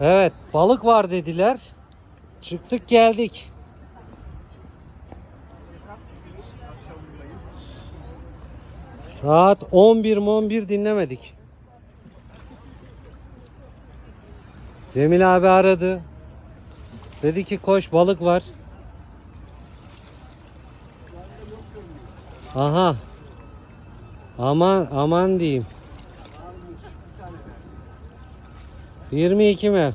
Evet balık var dediler. Çıktık geldik. Saat 11 11 dinlemedik. Cemil abi aradı. Dedi ki koş balık var. Aha. Aman aman diyeyim. 22 mi?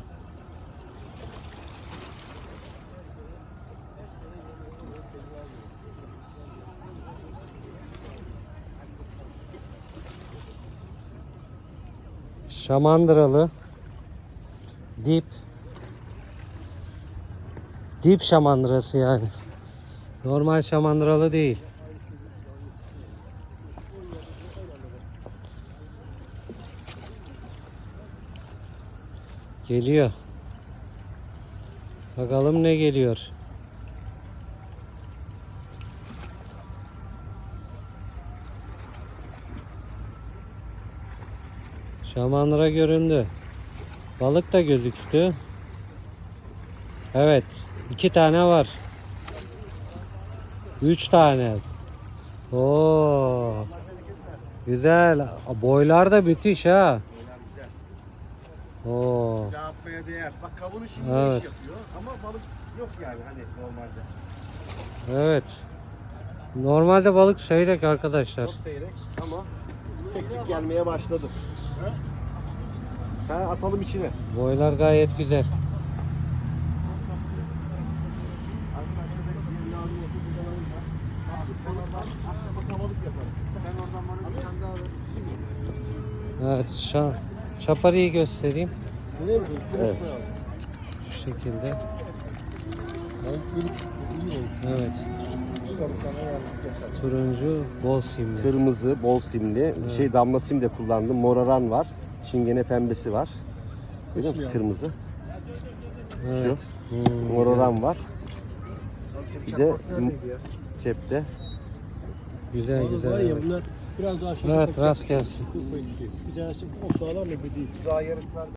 Şamandıralı. Dip. Dip şamandırası yani. Normal şamandıralı değil. Geliyor. Bakalım ne geliyor. Şamandıra göründü. Balık da gözüktü. Evet. iki tane var. Üç tane. Oo. Güzel. Boylar da müthiş ha. Oo. Yapmaya değer. Bak kavunu şimdi Evet. iş yapıyor ama balık yok yani hani normalde. Evet. Normalde balık seyrek arkadaşlar. Çok seyrek ama tek tük gelmeye başladı. Ha atalım içine. Boylar gayet güzel. Arkadaşlar benim bir Evet, çaparıyı göstereyim. Evet. Şu şekilde. Evet, turuncu bol simli. Kırmızı, bol simli, şey damla sim de kullandım. Moraran var. Çingene pembesi var. Görüyor musun kırmızı? Evet. Hmm. Moraran var. Bir de cepte. Güzel güzel. Var ya Evet, bunlar biraz daha aşağı evet rast gelsin. Bir tanesi o sağlam mı bu değil. Daha yarıklar